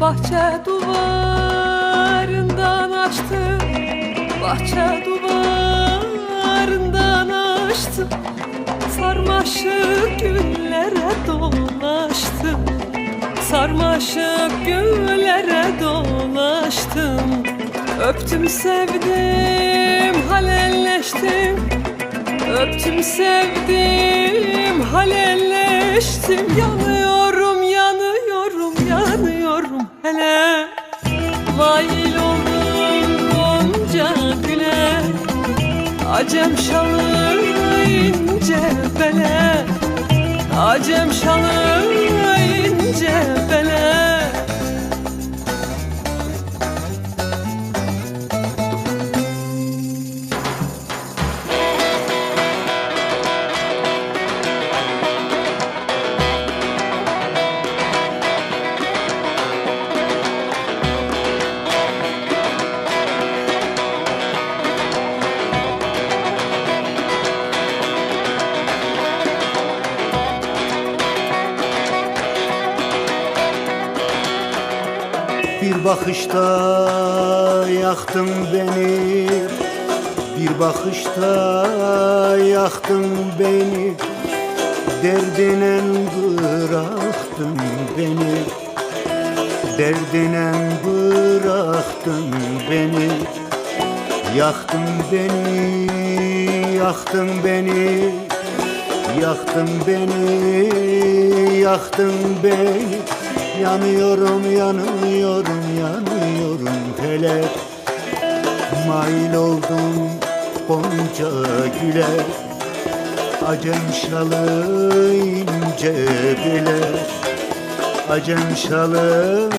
Bahçe duvarından açtım Bahçe duvarından açtım Sarmaşık güllere dolaştım Sarmaşık güllere dolaştım. Öptüm sevdim halelleştim. Öptüm sevdim halelleştim. Yanıyorum Oldum gonca güle Acem şalı ince bele. Acem şalı ince bele Bir bakışta yaktın beni. Bir bakışta yaktın beni. Derdine bıraktın beni. Derdine bıraktın beni. Yaktın beni, yaktın beni. Yaktın beni, yaktın beni Yanıyorum, yanıyorum, yanıyorum hele Mail oldum Gonca güle. Acem şalı ince bile. Acem şalı